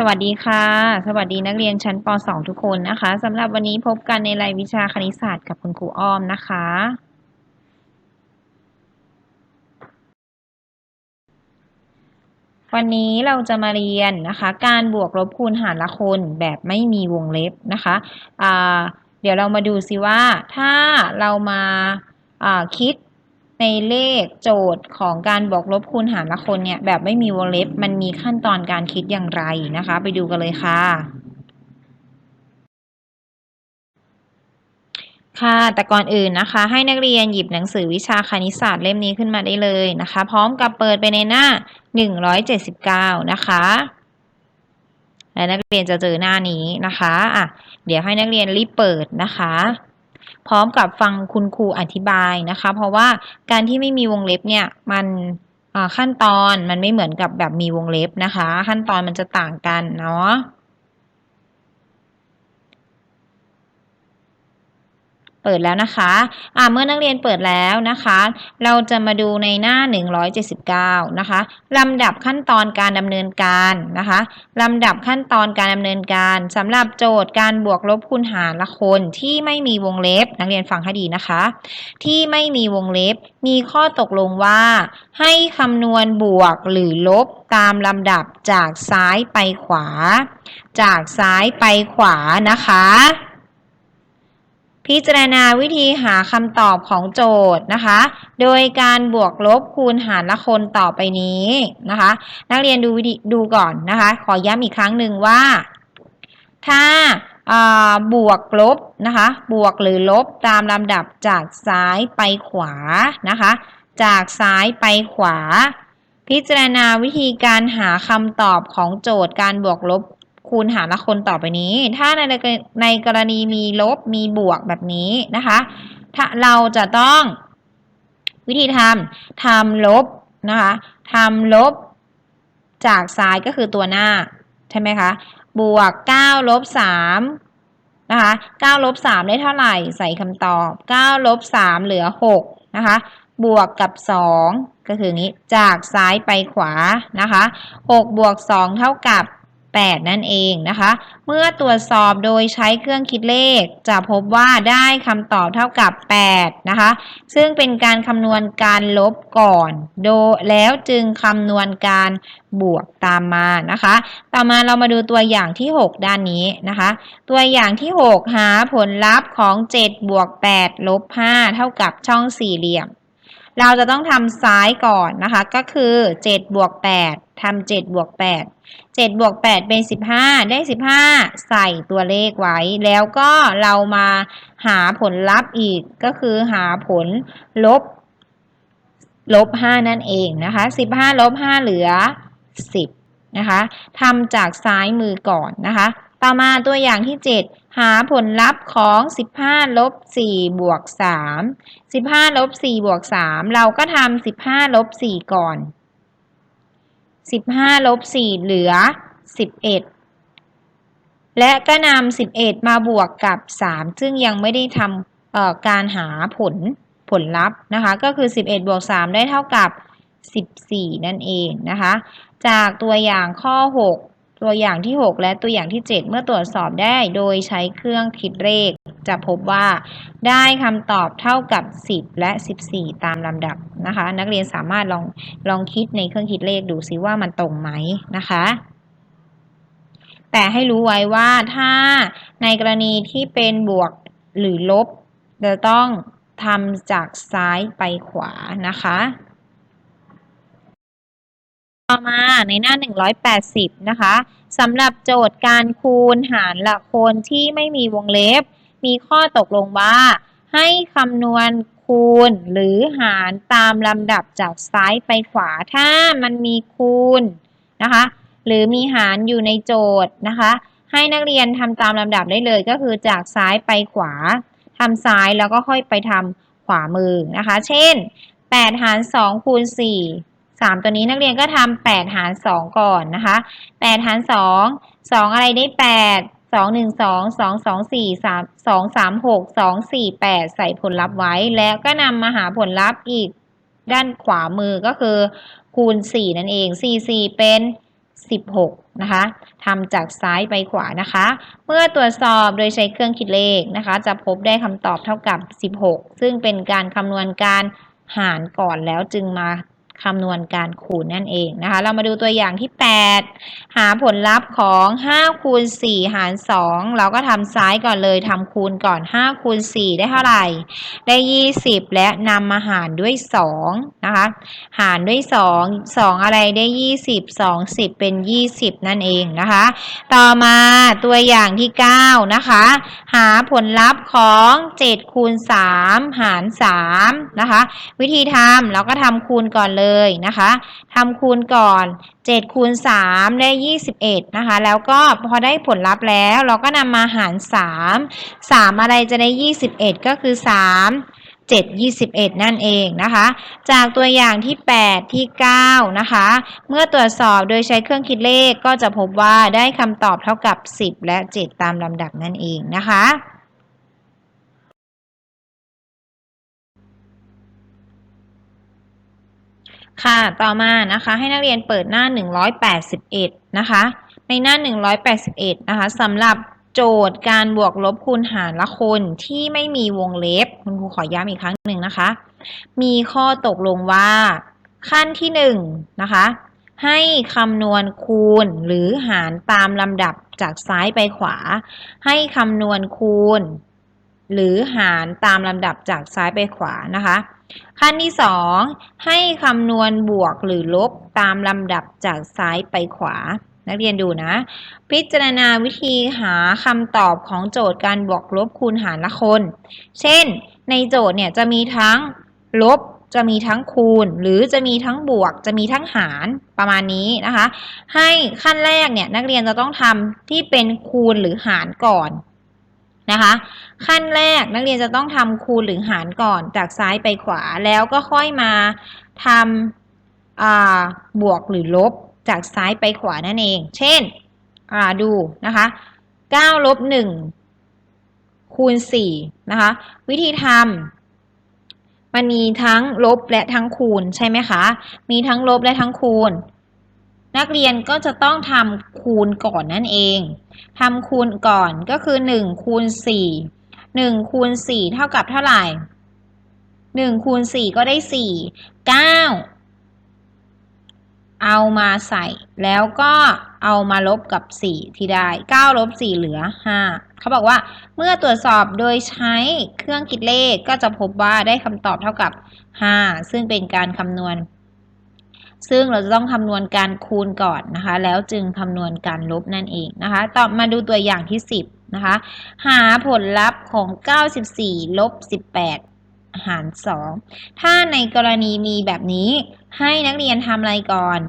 สวัสดีค่ะ สวัสดีนักเรียนชั้นป .2 ทุกคนนะคะสำหรับวันนี้พบกันในรายวิชาคณิตศาสตร์กับคุณครูอ้อมนะคะ วันนี้เราจะมาเรียนนะคะ การบวกลบคูณหารละคนแบบไม่มีวงเล็บนะคะเดี๋ยวเรามาดูซิว่าถ้าเรามาาคิด ในเลขโจทย์ของการบวกลบคูณหารละคนเนี่ยแบบไม่มีวงเล็บมันมีขั้นตอนการคิดอย่างไรนะคะ ไปดูกันเลยค่ะ ค่ะ แต่ก่อนอื่นนะคะ ให้นักเรียนหยิบหนังสือวิชาคณิตศาสตร์เล่มนี้ขึ้นมาได้เลยนะคะ พร้อมกับเปิดไปในหน้า 179 นะคะและนักเรียนจะเจอหน้านี้นะคะอะเดี๋ยวให้นักเรียนรีบเปิดนะคะ พร้อมกับฟังคุณครูอธิบายนะคะ เพราะว่าการที่ไม่มีวงเล็บเนี่ยมันขั้นตอนมันไม่เหมือนกับแบบมีวงเล็บนะคะ ขั้นตอนมันจะต่างกันเนาะ เปิดแล้วนะคะอ่าเมื่อนักเรียนเปิดแล้วนะคะ เราจะมาดูในหน้า 179 นะคะลำดับขั้นตอนการดำเนินการนะคะลำดับขั้นตอนการดำเนินการสำหรับโจทย์การบวกลบคูณหารละคนที่ไม่มีวงเล็บ นักเรียนฟังให้ดีนะคะ ที่ไม่มีวงเล็บ มีข้อตกลงว่า ให้คำนวณบวกหรือลบตามลำดับจากซ้ายไปขวา จากซ้ายไปขวานะคะ พิจารณาวิธีหาคำตอบของโจทย์นะคะ โดยการบวกลบคูณหารละคนต่อไปนี้นะคะ นักเรียนดูวิธีดูก่อนนะคะ ขอย้ำอีกครั้งหนึ่งว่า ถ้าบวกลบนะคะ บวกหรือลบตามลำดับจากซ้ายไปขวานะคะ จากซ้ายไปขวา พิจารณาวิธีการหาคำตอบของโจทย์การบวกลบ คูณหารละคนต่อไปนี้ ถ้าในในกรณีมีลบมีบวกแบบนี้นะคะ ถ้าเราจะต้องวิธีทำทำลบนะคะทำลบจากซ้ายก็คือตัวหน้า ใช่ไหมคะ บวก9ลบ3นะคะ9ลบ3ได้เท่าไหร่ใส่คำตอบ9ลบ3เหลือ6นะคะ บวกกับ 2 ก็คืองี้จากซ้ายไปขวานะคะ6บวก2เท่ากับ 8 นั่นเองนะคะ เมื่อตรวจสอบโดยใช้เครื่องคิดเลข จะพบว่าได้คำตอบเท่ากับ 8 นะคะ ซึ่งเป็นการคำนวณการลบก่อน โดแล้วจึงคำนวณการบวกตามมานะคะ ต่อมาเรามาดูตัวอย่างที่ 6 ด้านนี้นะคะ ตัวอย่างที่ 6 หาผลลัพธ์ของ 7 บวก 8 ลบ 5 เท่ากับช่องสี่เหลี่ยม เราจะต้องทำซ้ายก่อนนะคะ ก็คือ7บวก8ทำ7บวก8 7บวก8เป็น15 ได้ 15 ใส่ตัวเลขไว้ แล้วก็เรามาหาผลลัพธ์อีกก็คือหาผลลบลบ 5 นั่นเองนะคะ 15 ลบ 5 เหลือ 10 นะคะทำจากซ้ายมือก่อนนะคะ ต่อมาตัวอย่างที่ 7 หาผลลัพธ์ของ 15ลบ4บวก3 15ลบ4บวก3เราก็ทำ15ลบ4ก่อน 15ลบ4เหลือ 11 และก็นำ11 มาบวกกับ 3 ซึ่งยังไม่ได้ทำการหาผลผลลัพธ์นะคะ ก็คือ 11บวก3ได้เท่ากับ 14 นั่นเองนะคะ จากตัวอย่างข้อ 6 ตัวอย่างที่ 6 และตัวอย่างที่ 7 เมื่อตรวจสอบได้โดยใช้เครื่องคิดเลข จะพบว่าได้คำตอบเท่ากับ 10 และ 14 ตามลำดับนะคะ นักเรียนสามารถลองลองคิดในเครื่องคิดเลขดูซิว่ามันตรงไหมนะคะ แต่ให้รู้ไว้ว่าถ้าในกรณีที่เป็นบวกหรือลบจะต้องทำจากซ้ายไปขวานะคะ ต่อมาในหน้า 180 นะคะสำหรับโจทย์การคูณหารละคนที่ไม่มีวงเล็บ มีข้อตกลงว่า ให้คำนวณคูณหรือหารตามลำดับจากซ้ายไปขวา ถ้ามันมีคูณนะคะหรือมีหารอยู่ในโจทย์นะคะ ให้นักเรียนทำตามลำดับได้เลยก็คือจากซ้ายไปขวาทำซ้ายแล้วก็ค่อยไปทำขวามือนะคะ เช่น 8 หาร 2 คูณ 4 สามตัวนี้นักเรียนก็ทำแปดหารสองก่อนนะคะแปดหารสองสองอะไรได้แปดสองหนึ่งสองสองสองสี่สองสามหกสองสี่แปดใส่ผลลัพธ์ไว้ แล้วก็นำมาหาผลลัพธ์อีกด้านขวามือก็คือ คูณสี่นั่นเองสี่สี่เป็น 16 นะคะทำจากซ้ายไปขวานะคะ เมื่อตรวจสอบโดยใช้เครื่องคิดเลขนะคะ จะพบได้คำตอบเท่ากับ 16 ซึ่งเป็นการคำนวณการหารก่อนแล้วจึงมา คำนวณการคูณนั่นเองนะคะ เรามาดูตัวอย่างที่ 8 หาผลลัพธ์ของ 5 คูณ 4 หาร 2 เราก็ทำซ้ายก่อนเลยทำคูณก่อน 5 คูณ 4 ได้เท่าไหร่ ได้ 20 และนำมาหารด้วย 2 นะคะ หารด้วย 2 2 อะไรได้ 20 2 10 เป็น 20 นั่นเองนะคะ ต่อมาตัวอย่างที่ 9 นะคะ หาผลลัพธ์ของ7คูณ3หาร3นะคะ วิธีทำเราก็ทำคูณก่อนเลยนะคะทำคูณก่อน 7 คูณ 3 ได้ 21 นะคะ แล้วก็พอได้ผลลัพธ์แล้ว เราก็นำมาหาร 3 3 อะไรจะได้ 21 ก็คือ 3 7 21 นั่นเองนะคะ จากตัวอย่างที่ 8 ที่ 9 นะคะ เมื่อตรวจสอบโดยใช้เครื่องคิดเลขก็จะพบว่าได้คำตอบเท่ากับ 10 และ 7 ตามลำดับนั่นเองนะคะ ค่ะ ต่อมานะคะให้นักเรียนเปิดหน้า 181 นะคะ ในหน้า 181 นะคะสำหรับโจทย์การบวกลบคูณหารละคนที่ไม่มีวงเล็บ คุณครูขอย้ำอีกครั้งหนึ่งนะคะ มีข้อตกลงว่า ขั้นที่1นงนะคะ ให้คำนวณคูณหรือหารตามลำดับจากซ้ายไปขวา ให้คำนวณคูณ หรือหารตามลำดับจากซ้ายไปขวานะคะ ขั้นที่ 2 ให้คำนวณบวกหรือลบตามลำดับจากซ้ายไปขวา นักเรียนดูนะ พิจารณาวิธีหาคำตอบของโจทย์การบวกลบคูณหารละคน เช่น ในโจทย์เนี่ยจะมีทั้งลบจะมีทั้งคูณ หรือจะมีทั้งบวก จะมีทั้งหารประมาณนี้นะคะ ให้ขั้นแรกเนี่ยนักเรียนจะต้องทำที่เป็นคูณหรือหารก่อน นะคะ ขั้นแรกนักเรียนจะต้องทำคูณหรือหารก่อนจากซ้ายไปขวาแล้วก็ค่อยมาทำบวกหรือลบจากซ้ายไปขวานั่นเอง เช่นดูนะคะ9ลบ1คูณ4นะคะ วิธีทำมันมีทั้งลบและทั้งคูณใช่ไหมคะ มีทั้งลบและทั้งคูณ นักเรียนก็จะต้องทำคูณก่อนนั่นเองทำคูณก่อนก็คือ1คูณ4 1คูณ4เท่ากับเท่าไหร่1คูณ4ก็ได้ 4 9 เอามาใส่ แล้วก็เอามาลบกับ 4 ที่ได้ 9 ลบ 4 เหลือ 5 เขาบอกว่าเมื่อตรวจสอบโดยใช้เครื่องคิดเลขก็จะพบว่าได้คำตอบเท่ากับ 5 ซึ่งเป็นการคำนวณ ซึ่งเราจะต้องคำนวณการคูณก่อนนะคะ แล้วจึงคำนวณการลบนั่นเองนะคะ ต่อมาดูตัวอย่างที่ 10 นะคะ หาผลลัพธ์ของ 94 ลบ 18 หาร 2 ถ้าในกรณีมีแบบนี้ให้นักเรียนทำอะไรก่อน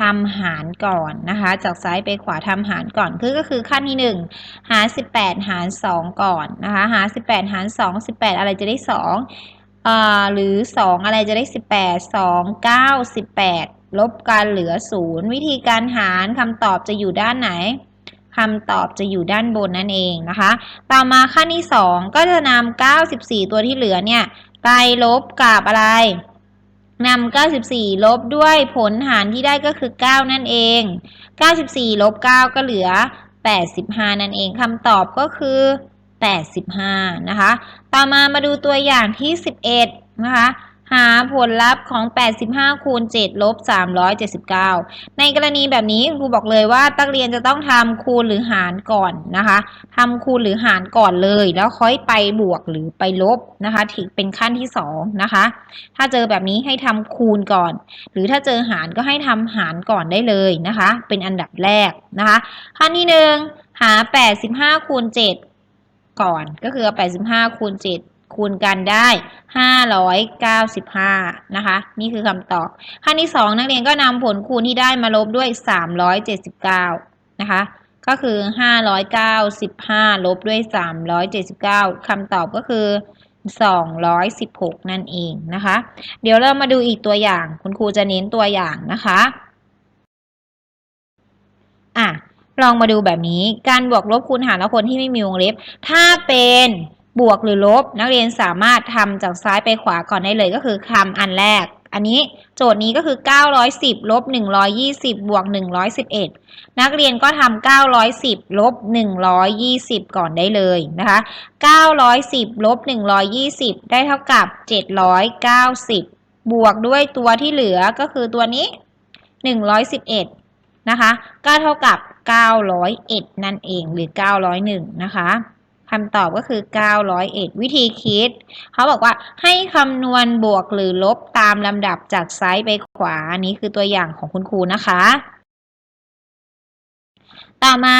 ทำหารก่อนนะคะ จากซ้ายไปขวาทำหารก่อนคือก็คือขั้นที่ 1 หา 18 หาร 2 ก่อนนะคะ หา 18 หาร 2 18 อะไรจะได้ 2 อ่าหรือ 2 อะไรจะได้ 18 2 9 18 ลบกันเหลือ 0 วิธีการหารคำตอบจะอยู่ด้านไหนคำตอบจะอยู่ด้านบนนั่นเองนะคะ ต่อมาขั้นที่ 2 ก็จะนำ94 ตัวที่เหลือเนี่ยไปลบกับอะไรนำ94 ลบด้วยผลหารที่ได้ก็คือ 9 นั่นเอง 94 ลบ 9 ก็เหลือ 85 นั่นเองคำตอบก็คือ 85 นะคะ ต่อมามาดูตัวอย่างที่ 11 นะคะ หาผลลัพธ์ของ 85 คูณ 7 ลบ 379 ในกรณีแบบนี้ครูบอกเลยว่าตักเรียนจะต้องทำคูณหรือหารก่อนนะคะทำคูณหรือหารก่อนเลย แล้วค่อยไปบวกหรือไปลบนะคะถึงเป็นขั้นที่ 2 นะคะ ถ้าเจอแบบนี้ให้ทำคูณก่อน หรือถ้าเจอหารก็ให้ทำหารก่อนได้เลยนะคะ เป็นอันดับแรกนะคะ ขั้นที่ 1 หา 85 คูณ 7 ก่อน ก็คือ85คูณ7คูณกันได้ 595 นะคะ นี่คือคำตอบขั้นที่ 2 นักเรียนก็นำผลคูณที่ได้มาลบด้วย 379 นะคะ ก็คือ 595 ลบด้วย 379 คำตอบก็คือ 216 นั่นเองนะคะ เดี๋ยวเรามาดูอีกตัวอย่าง คุณครูจะเน้นตัวอย่างนะคะ อะ ลองมาดูแบบนี้ การบวกลบคูณหารและคนที่ไม่มีวงเล็บ ถ้าเป็นบวกหรือลบ นักเรียนสามารถทำจากซ้ายไปขวาก่อนได้เลยก็คือคำอันแรก อันนี้โจทย์นี้ก็คือ 910ลบ120 บวก 111 นักเรียนก็ทำ910ลบ120 ก่อนได้เลยนะคะ 910ลบ120 ได้เท่ากับ 790 บวกด้วยตัวที่เหลือก็คือตัวนี้ 111 นะคะ ก็เท่ากับ 901 นั่นเองหรือ 901 นะคะคำตอบก็คือ 901 วิธีคิด เขาบอกว่าให้คำนวณบวกหรือลบตามลำดับจากซ้ายไปขวา อันนี้คือตัวอย่างของคุณครูนะคะ ต่อมา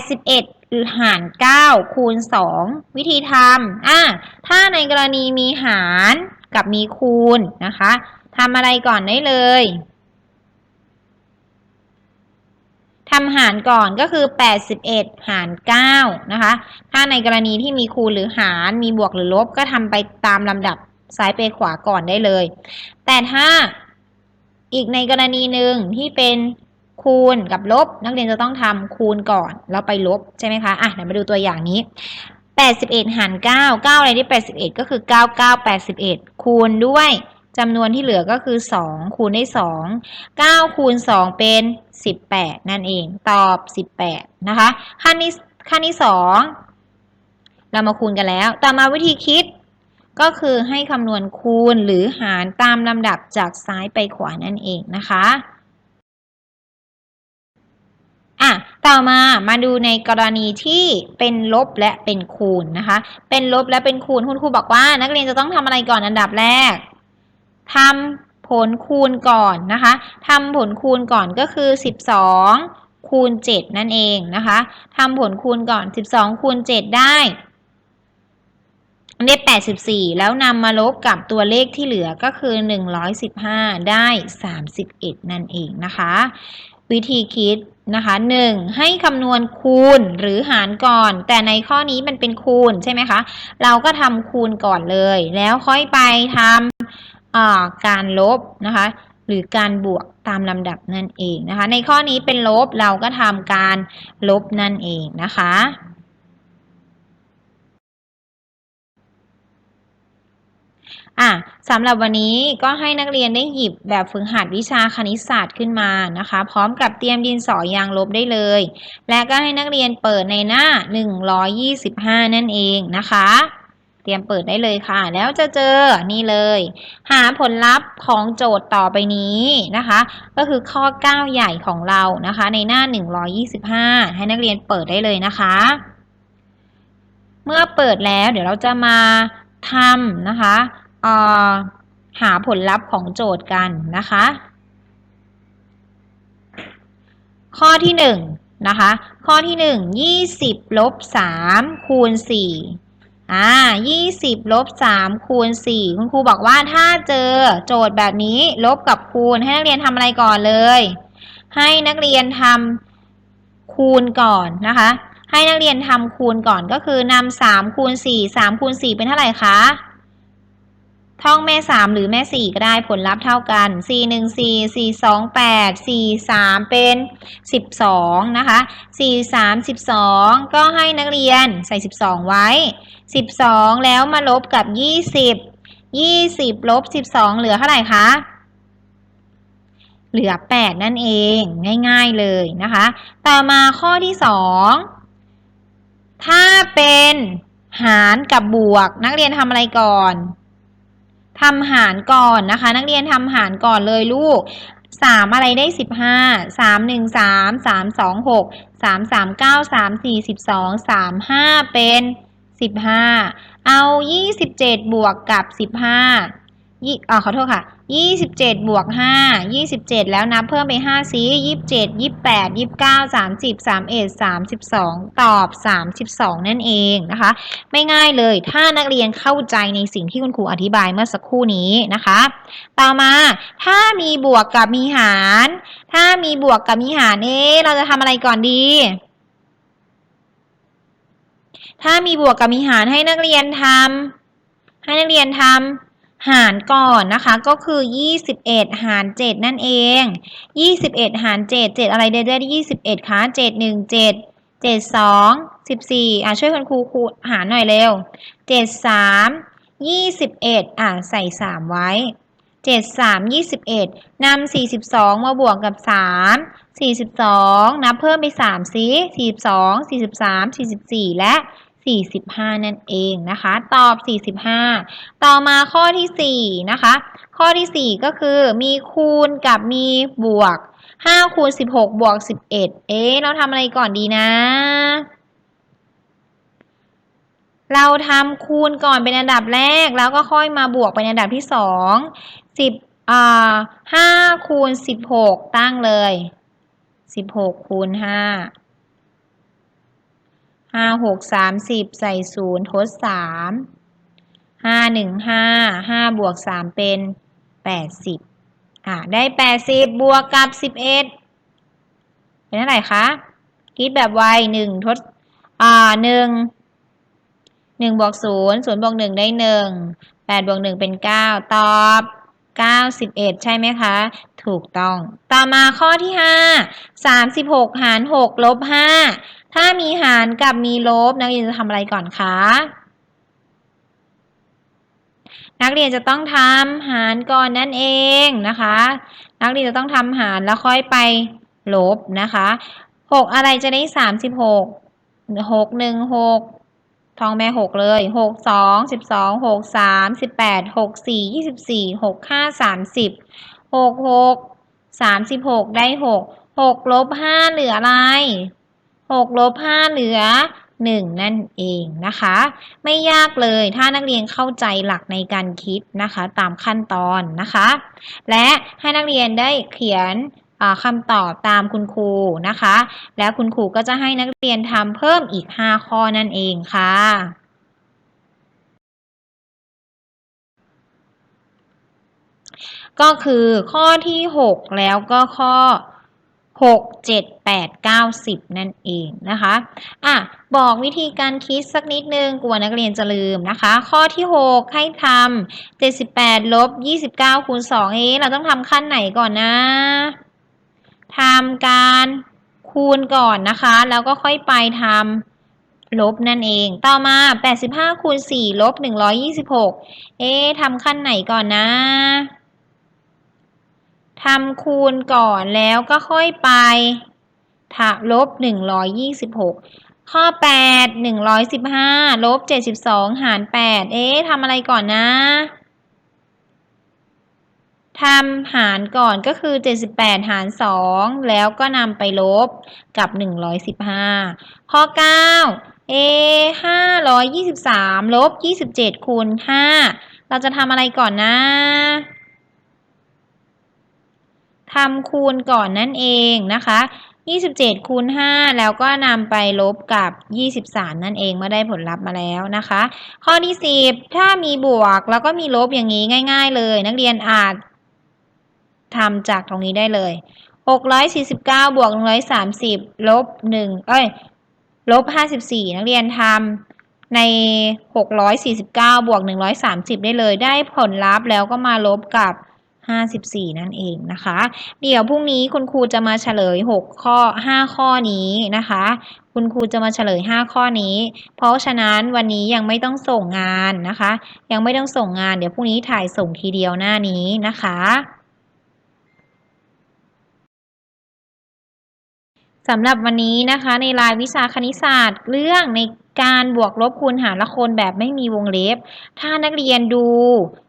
81หาร 9 คูณ 2 วิธีทำอะถ้าในกรณีมีหารกับมีคูณนะคะทำอะไรก่อนได้เลย ทำหารก่อนก็คือ 81 หาร 9 นะคะ ถ้าในกรณีที่มีคูณหรือหารมีบวกหรือลบก็ทำไปตามลำดับซ้ายไปขวาก่อนได้เลย แต่ถ้าอีกในกรณีหนึ่งที่เป็นคูณกับลบ นักเรียนจะต้องทำคูณก่อนแล้วไปลบใช่ไหมคะอะเดี๋ยวมาดูตัวอย่างนี้ 81 หาร 9 9 อะไรได้81 ก็คือ 99 81 คูณด้วย จำนวนที่เหลือก็คือ 2 คูณได้2 9 คูณ 2 เป็น 18 นั่นเอง ตอบ 18 นะคะ ขั้นที่ขั้นที่ 2 เรามาคูณกันแล้ว ต่อมาวิธีคิดก็คือให้คำนวณคูณหรือหารตามลำดับจากซ้ายไปขวานั่นเองนะคะอะต่อมามาดูในกรณีที่เป็นลบและเป็นคูณนะคะ เป็นลบและเป็นคูณคุณครูบอกว่า นักเรียนจะต้องทำอะไรก่อนอันดับแรก ทำผลคูณก่อนนะคะทำผลคูณก่อนก็คือ 12 คูณ 7 นั่นเองนะคะทำผลคูณก่อน 12 คูณ 7 ได้ได้ 84 แล้วนำมาลบกับตัวเลขที่เหลือก็คือ 115 ได้ 31 นั่นเองนะคะ วิธีคิดนะคะ 1. ให้คำนวณคูณหรือหารก่อน แต่ในข้อนี้มันเป็นคูณใช่ไหมคะ เราก็ทำคูณก่อนเลย แล้วค่อยไปทำ การลบนะคะหรือการบวกตามลำดับนั่นเองนะคะ ในข้อนี้เป็นลบเราก็ทำการลบนั่นเองนะคะ อะสำหรับวันนี้ก็ให้นักเรียนได้หยิบแบบฝึกหัดวิชาคณิตศาสตร์ขึ้นมานะคะ พร้อมกับเตรียมดินสอยางลบได้เลย และก็ให้นักเรียนเปิดในหน้า 125 นั่นเองนะคะ เตรียมเปิดได้เลยค่ะ แล้วจะเจอนี่เลย หาผลลัพธ์ของโจทย์ต่อไปนี้นะคะ ก็คือข้อ 9 ใหญ่ของเรานะคะ ในหน้า 125 ให้นักเรียนเปิดได้เลยนะคะ เมื่อเปิดแล้วเดี๋ยวเราจะมาทำนะคะหาผลลัพธ์ของโจทย์กันนะคะ ข้อที่หนึ่งนะคะ ข้อที่หนึ่งยี่สิบลบสามคูณสี่ อ่ายี่สิบลบสามคูณสี่คุณครูบอกว่าถ้าเจอโจทย์แบบนี้ลบกับคูณให้นักเรียนทำอะไรก่อนเลย ให้นักเรียนทำคูณก่อนนะคะ ให้นักเรียนทำคูณก่อนก็คือนำสามคูณสี่สามคูณสี่เป็นเท่าไหร่คะ ท่องแม่สามหรือแม่สี่ก็ได้ผลลัพธ์เท่ากันสี่หนึ่งสี่สี่สองแปดสี่สามเป็นสิบสองนะคะสี่สามสิบสองก็ให้นักเรียนใส่สิบสองไว้สิบสองแล้วมาลบกับยี่สิบยี่สิบลบสิบสองเหลือเท่าไหร่คะเหลือแปดนั่นเองง่าย ๆเลยนะคะ ต่อมาข้อที่สองถ้าเป็นหารกับบวกนักเรียนทำอะไรก่อน ทำหารก่อนนะคะ นักเรียนทำหารก่อนเลยลูกสามอะไรได้สิบห้าสามหนึ่งสามสามสองหกสามสามเก้าสามสี่สิบสองสามห้าเป็นสิบห้าเอายี่สิบเจ็ดบวกกับสิบห้ายี่อ่าขอโทษค่ะ ยี่สิบเจ็ดบวกห้ายี่สิบเจ็ดแล้วนับเพิ่มไปห้าซียี่สิบเจ็ดยี่สิบแปดยี่สิบเก้าสามสิบสามเอ็ดสามสิบสองตอบสามสิบสองนั่นเองนะคะ ไม่ง่ายเลยถ้านักเรียนเข้าใจในสิ่งที่คุณครูอธิบายเมื่อสักครู่นี้นะคะ ต่อมาถ้ามีบวกกับมีหาร ถ้ามีบวกกับมีหารเอ๊เราจะทำอะไรก่อนดีถ้ามีบวกกับมีหารให้นักเรียนทำให้นักเรียนทำ หารก่อนนะคะก็คือ 21 หาร 7 นั่นเอง 21 หาร 7 7 อะไรได้ได้21คะ7 1 7 7 2 14อะช่วยคุณครูครูหารหน่อยเร็ว 7 3 21อะใส่ 3 ไว้ 7 3 21นำ42 มาบวกกับ 3 42 นับเพิ่มไป3สิ42 43 44 และ 45 นั่นเองนะคะ ตอบ 45 ต่อมาข้อที่ 4 นะคะ ข้อที่ 4 ก็คือมีคูณกับมีบวก 5 คูณ 16 บวก 11 เอ๊ะ เราทำอะไรก่อนดีนะ เราทำคูณก่อนเป็นอันดับแรก แล้วก็ค่อยมาบวกเป็นอันดับที่ 2 10อ่า5คูณ 16 ตั้งเลย 16คูณ5 ห้าหกสามสิบใส่ศูนย์ทดสามห้าหนึ่งห้าห้าบวกสามเป็นแปดสิบอ่าได้แปดสิบบวกกับสิบเอ็ดเป็นเท่าไหร่คะคิดแบบไวหนึ่งทดอ่าหนึ่งหนึ่งบวกศูนย์ศูนย์บวกหนึ่งได้หนึ่งแปดบวกหนึ่งเป็นเก้าตอบเก้าสิบเอ็ดใช่ไหมคะ ถูกต้อง ต่อมาข้อที่ห้าสามสิบหกหารหกลบห้า ถ้ามีหารกับมีลบนักเรียนจะทำอะไรก่อนคะนักเรียนจะต้องทำหารก่อนนั่นเองนะคะ นักเรียนจะต้องทำหารแล้วค่อยไปลบนะคะหกอะไรจะได้สามสิบหกหกหนึ่งหกทองแม่หกเลยหกสองสิบสองหกสามสิบแปดหกสี่ยี่สิบสี่หกห้าสามสิบหกหกสามสิบหกได้หกหกลบห้าเหลืออะไร 6ลบ5เหลือ 1 นั่นเองนะคะ ไม่ยากเลยถ้านักเรียนเข้าใจหลักในการคิดนะคะ ตามขั้นตอนนะคะ และให้นักเรียนได้เขียนคำตอบตามคุณครูนะคะ แล้วคุณครูก็จะให้นักเรียนทำเพิ่มอีก 5 ข้อนั่นเองค่ะก็คือข้อที่ 6 แล้วก็ข้อ หกเจ็ดแปดเก้าสิบนั่นเองนะคะอะบอกวิธีการคิดสักนิดนึงกลัวนักเรียนจะลืมนะคะ ข้อที่หกให้ทำเจ็ดสิบแปดลบยี่สิบเก้าคูณสองเอ๊เราต้องทำขั้นไหนก่อนนะทำการคูณก่อนนะคะ แล้วก็ค่อยไปทำลบนั่นเอง ต่อมา 85คูณ4ลบ126 เอ๊ทำขั้นไหนก่อนนะ ทำคูณก่อนแล้วก็ค่อยไปถาลบหนึ่งร้อยยี่สิบหกข้อแปดหนึ่งร้อยสิบห้าลบเจ็ดสิบสองหารแปดเอ๊ะทำอะไรก่อนนะทำหารก่อนก็คือเจ็ดสิบแปดหารสองแล้วก็นำไปลบกับหนึ่งร้อยสิบห้าข้อเก้าเอห้าร้อยยี่สิบสามลบยี่สิบเจ็ดคูณห้าเราจะทำอะไรก่อนนะ ทำคูณก่อนนั่นเองนะคะ 27 คูณ 5 แล้วก็นำไปลบกับ 23 นั่นเองเมื่อได้ผลลัพธ์มาแล้วนะคะ ข้อที่ 10 ถ้ามีบวกแล้วก็มีลบอย่างนี้ง่าย ๆ เลย นักเรียนอาจทำจากตรงนี้ได้เลย 649 บวก 130 ลบ 1 เอ้ย ลบ 54 นักเรียนทำใน 649 บวก 130 ได้เลย ได้ผลลัพธ์แล้วก็มาลบกับ 54 นั่นเองนะคะ เดี๋ยวพรุ่งนี้คุณครูจะมาเฉลย 6 ข้อ 5 ข้อนี้นะคะ คุณครูจะมาเฉลย 5 ข้อนี้ เพราะฉะนั้นวันนี้ยังไม่ต้องส่งงานนะคะ ยังไม่ต้องส่งงาน เดี๋ยวพรุ่งนี้ถ่ายส่งทีเดียวหน้านี้นะคะสำหรับวันนี้นะคะในรายวิชาคณิตศาสตร์เรื่องในการบวกลบคูณหารละคนแบบไม่มีวงเล็บ ถ้านักเรียนดู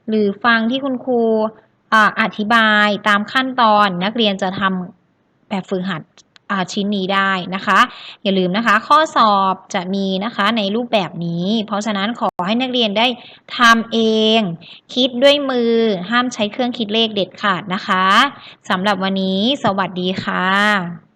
หรือฟังที่คุณครู อธิบายตามขั้นตอนนักเรียนจะทำแบบฝึกหัดชิ้นนี้ได้นะคะ อย่าลืมนะคะ ข้อสอบจะมีนะคะในรูปแบบนี้ เพราะฉะนั้นขอให้นักเรียนได้ทำเอง คิดด้วยมือห้ามใช้เครื่องคิดเลขเด็ดขาดนะคะสำหรับวันนี้ สวัสดีค่ะ